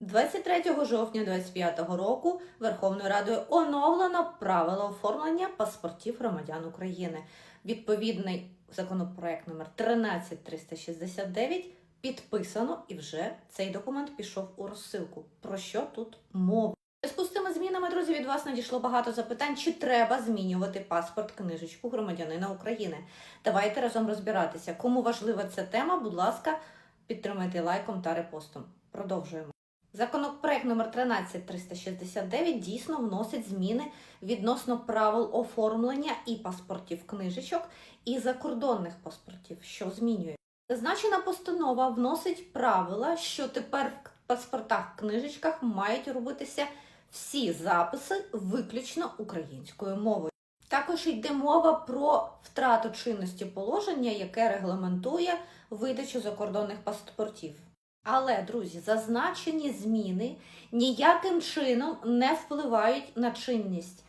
23 жовтня 2025 року Верховною Радою оновлено правила оформлення паспортів громадян України. Відповідний законопроект номер 13369 підписано і вже цей документ пішов у розсилку. Про що тут мова? Зв'язку з цими змінами, друзі, від вас надійшло багато запитань, чи треба змінювати паспорт книжечку громадянина України. Давайте разом розбиратися. Кому важлива ця тема, будь ласка, підтримайте лайком та репостом. Продовжуємо. Законопроект номер 13369 дійсно вносить зміни відносно правил оформлення і паспортів книжечок, і закордонних паспортів, що змінює. Зазначена постанова вносить правила, що тепер в паспортах книжечках мають робитися всі записи виключно українською мовою. Також йде мова про втрату чинності положення, яке регламентує видачу закордонних паспортів. Але, друзі, зазначені зміни ніяким чином не впливають на чинність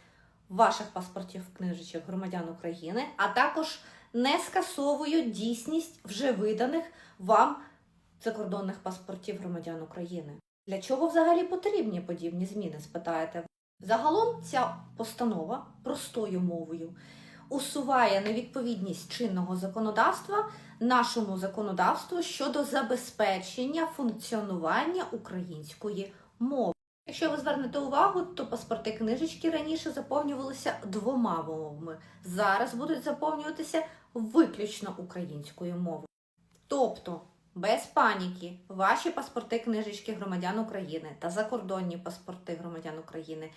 ваших паспортів книжечок громадян України, а також не скасовують дійсність вже виданих вам закордонних паспортів громадян України. Для чого взагалі потрібні подібні зміни? спитаєте? Загалом ця постанова простою мовою усуває невідповідність чинного законодавства нашому законодавству щодо забезпечення функціонування української мови. Якщо ви звернете увагу, то паспорти книжечки раніше заповнювалися двома мовами. Зараз будуть заповнюватися виключно українською мовою. Тобто, без паніки, ваші паспорти книжечки громадян України та закордонні паспорти громадян України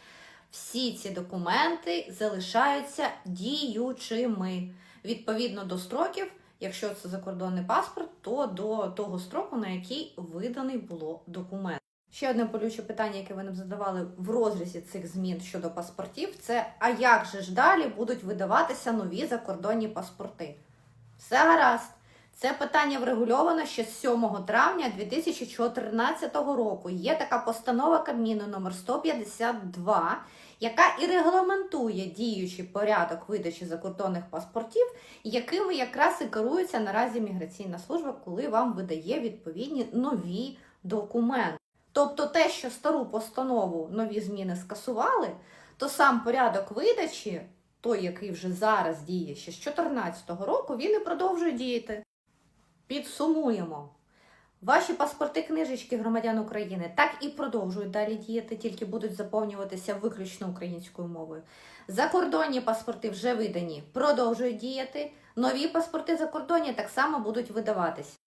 всі ці документи залишаються діючими відповідно до строків. Якщо це закордонний паспорт, то до того строку, на який виданий було документ. Ще одне болюче питання, яке ви нам задавали в розрізі цих змін щодо паспортів, це а як же ж далі будуть видаватися нові закордонні паспорти? Все гаразд. Це питання врегульовано ще з 7 травня 2014 року. Є така постанова Кабміну номер 152, яка і регламентує діючий порядок видачі закордонних паспортів, якими якраз і керується наразі міграційна служба, коли вам видає відповідні нові документи. Тобто те, що стару постанову нові зміни скасували, то сам порядок видачі, той, який вже зараз діє ще з 2014 року, він і продовжує діяти. Підсумуємо. Ваші паспорти книжечки громадян України так і продовжують далі діяти, тільки будуть заповнюватися виключно українською мовою. Закордонні паспорти вже видані, продовжують діяти. Нові паспорти закордонні так само будуть видаватись.